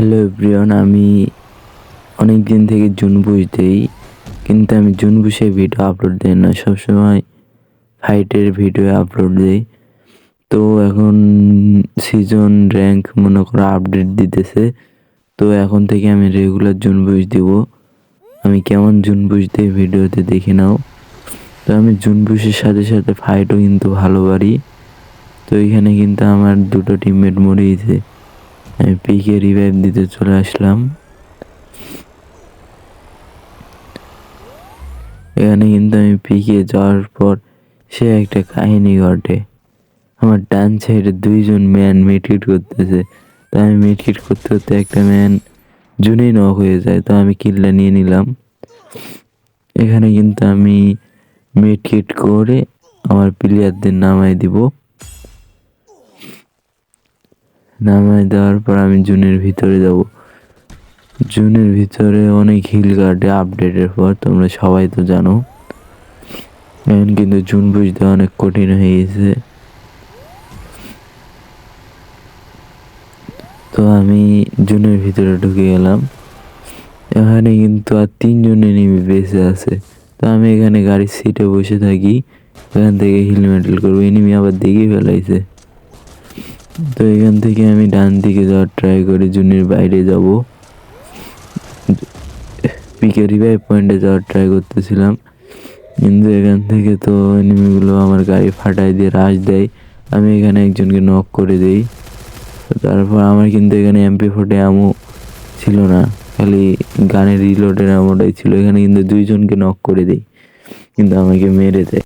Hello everyone, আমি অনেক দিন থেকে জুনবুশ দেই, কিন্তু আমি জুন জুনবুশে ভিডিও আপলোড দিই না। সবসময় ফাইটের ভিডিও আপলোড দিই। তো এখন সিজন র্যাঙ্ক মনে করো আপডেট দিতেছে। তো এখন থেকে আমি রেগুলার জুন জুনবুশ দিব। আমি কেমন জুনবুশ দিই ভিডিওতে দেখে নাও। তো আমি জুনবুশের সাথে সাথে ফাইটও কিন্তু ভালো পারি তো এখানে কিন্তু আমার দুটো টিমমেট মরিয়েছে আমি পিকে রিভাইভ দিতে চলে আসলাম। এখানে কিন্তু আমি পিকে যাওয়ার পর সে একটা কাহিনী ঘটে। আমার ডান সাইডে দুইজন ম্যান মিটকিট করতেছে। তো আমি মিটকিট করতে করতে একটা ম্যান জুনেই নক হয়ে যায়, তো আমি কিল্লা নিয়ে নিলাম। এখানে কিন্তু আমি মিটকিট করে আমার প্লেয়ারদের নামাই দিব। নামাই দেওয়ার পর আমি জুনের ভিতরে যাব। জুনের ভিতরে অনেক হিল কাটে আপডেটের পর তোমরা সবাই তো জানো। এখন কিন্তু জুন বুঝতে অনেক কঠিন হয়ে গেছে। তো আমি জুনের ভিতরে ঢুকে গেলাম। এখানে কিন্তু আর তিনজন এনিমি বেঁচে আছে। তো আমি এখানে গাড়ির সিটে বসে থাকি। এখান থেকে হিল মেডেল করব। এনিমি আবার দেখেই ফেলাইছে। তো এখান থেকে আমি ডান দিকে যাওয়ার ট্রাই করি জুনির বাইরে যাব। পিকে রিভাইভ পয়েন্টে যাওয়ার ট্রাই করতেছিলাম। কিন্তু এখান থেকে তো এনিমিগুলো আমার গাড়ি ফাটাই দিয়ে রাশ দেয়। আমি এখানে একজনকে নক করে দেই। তারপর আমার কিন্তু এখানে এমপি ফোর্টে আমো ছিল না। খালি গানের রিলোডের আমোটাই ছিল। এখানে কিন্তু দুইজনকে নক করে দেই। কিন্তু আমাকে মেরে দেয়।